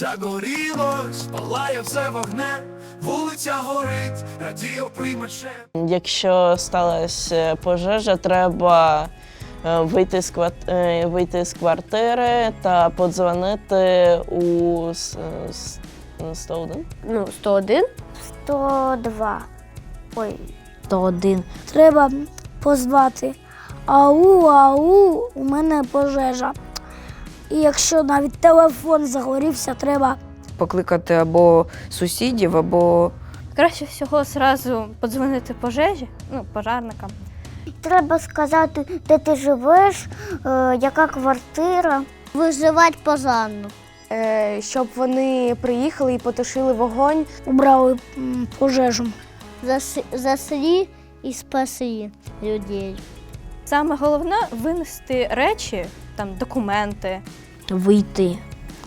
Загорілось, палає все вогнем, вулиця горить, радіо приймачем. Якщо сталася пожежа, треба е, вийти з, е, вийти з квартири та подзвонити у с- с- 101. Ну, 101. 102. Ой, 101. треба позвати. Ау, ау, у мене пожежа. І якщо навіть телефон загорівся, треба покликати або сусідів, або Краще всього зразу подзвонити пожежі, ну, пожарникам. Треба сказати, де ти живеш, е, яка квартира. Визивати пожарну. Е, щоб вони приїхали і потушили вогонь. Убрали м, пожежу. Заслі і спаси людей. Саме головне винести речі, там документи. вийти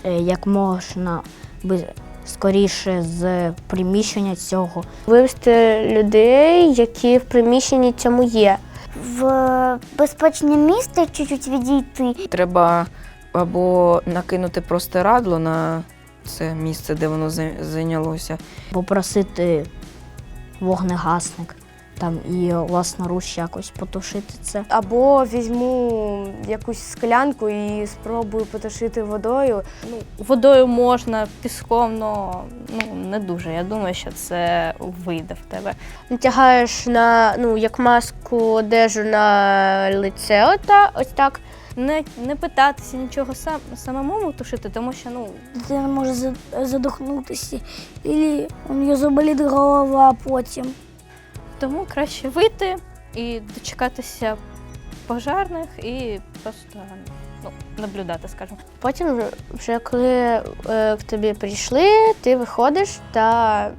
е, як можна би- скоріше з приміщення цього. Вивезти людей, які в приміщенні цьому є. В безпечне місце чуть-чуть відійти. треба або накинути простирадло на це місце, де воно зай- зайнялося. Попросити вогнегасник там і власноруч якось потушити це. Або візьму якусь склянку і спробую потушити водою. Ну, водою можна, піском, но, ну не дуже. Я думаю, що це вийде в тебе. Натягаєш на ну як маску одежу на лице, ота, ось так. Не, не питатися нічого сам, самому тушити, тому що ну, Дитина може за- задохнутися. І у неї заболить голова потім. Тому краще вийти і дочекатися пожарних і просто ну, наблюдати, скажімо. Потім вже коли е, к тобі прийшли, ти виходиш та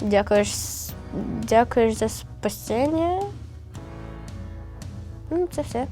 дякуєш, дякуєш за спасіння. Ну, це все.